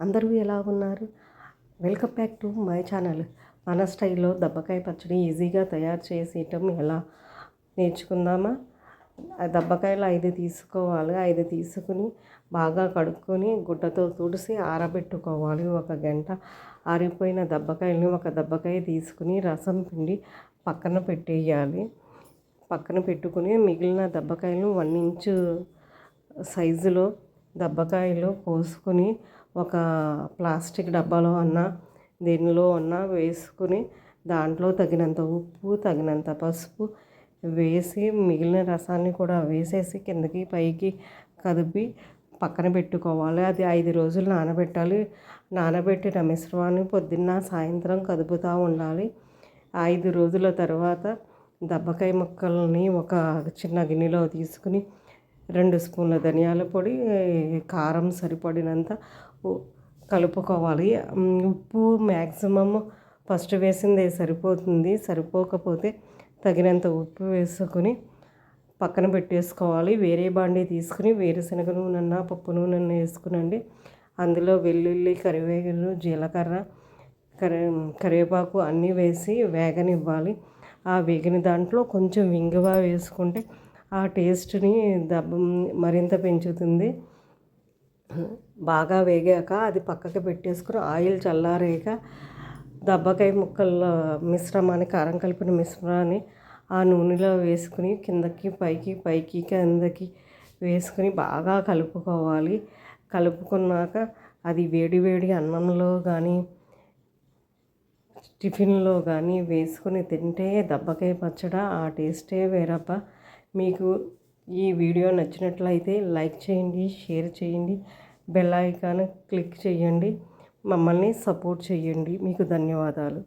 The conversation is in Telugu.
అందరూ ఎలా ఉన్నారు? Welcome back to my channel మన స్టైల్లో దబ్బకాయ పచ్చడి ఈజీగా తయారు చేసేయటం ఎలా? నేర్చుకుందామా? ఆ దబ్బకాయలు ఐదు తీసుకోవాలి. ఐదు తీసుకుని బాగా కడుక్కొని గుడ్డతో తుడిసి ఆరబెట్టుకోవాలి. ఒక గంట ఆరిపోయిన దబ్బకాయలని ఒక దబ్బకాయ తీసుకుని రసం పిండి పక్కన పెట్టేయాలి. పక్కన పెట్టుకుని మిగిలిన దబ్బకాయలు వన్ ఇంచు సైజులో దబ్బకాయలు కోసుకొని ఒక ప్లాస్టిక్ డబ్బాలో అన్న దీనిలో అన్న వేసుకుని దాంట్లో తగినంత ఉప్పు తగినంత పసుపు వేసి మిగిలిన రసాన్ని కూడా వేసేసి కిందకి పైకి కదిపి పక్కన పెట్టుకోవాలి. అది ఐదు రోజులు నానబెట్టాలి. నానబెట్టిన మిశ్రమాన్ని పొద్దున్న సాయంత్రం కదుపుతూ ఉండాలి. ఐదు రోజుల తర్వాత దబ్బకాయ ముక్కల్ని ఒక చిన్న గిన్నెలో తీసుకుని రెండు స్పూన్ల ధనియాల పొడి కారం సరిపడినంత కలుపుకోవాలి. ఉప్పు మ్యాక్సిమమ్ ఫస్ట్ వేసిందే సరిపోతుంది. సరిపోకపోతే తగినంత ఉప్పు వేసుకొని పక్కన పెట్టేసుకోవాలి. వేరే బాండి తీసుకుని వేరుశనగ నూనె పప్పు నూనె వేసుకునండి. అందులో వెల్లుల్లి కరివేపాకు జీలకర్ర కరి కరివేపాకు అన్నీ వేసి వేగనివ్వాలి. ఆ వేగిన దాంట్లో కొంచెం వింగవా వేసుకుంటే ఆ టేస్ట్ని దబ్బ మరింత పెంచుతుంది. బాగా వేగాక అది పక్కకి పెట్టేసుకుని ఆయిల్ చల్లారాక దబ్బకాయ ముక్కల మిశ్రమాన్ని కారం కలిపిన మిశ్రమాన్ని ఆ నూనెలో వేసుకుని కిందకి పైకి పైకి కిందకి వేసుకుని బాగా కలుపుకోవాలి. కలుపుకున్నాక అది వేడి వేడి అన్నంలో కానీ టిఫిన్లో కానీ వేసుకుని తింటే దబ్బకాయ పచ్చడి ఆ టేస్టే వేరప్ప మీకు ఈ వీడియో నచ్చినట్లయితే లైక్ చేయండి షేర్ చేయండి బెల్ ఐకాన్ క్లిక్ చేయండి. మమ్మల్ని సపోర్ట్ చేయండి. మీకు ధన్యవాదాలు.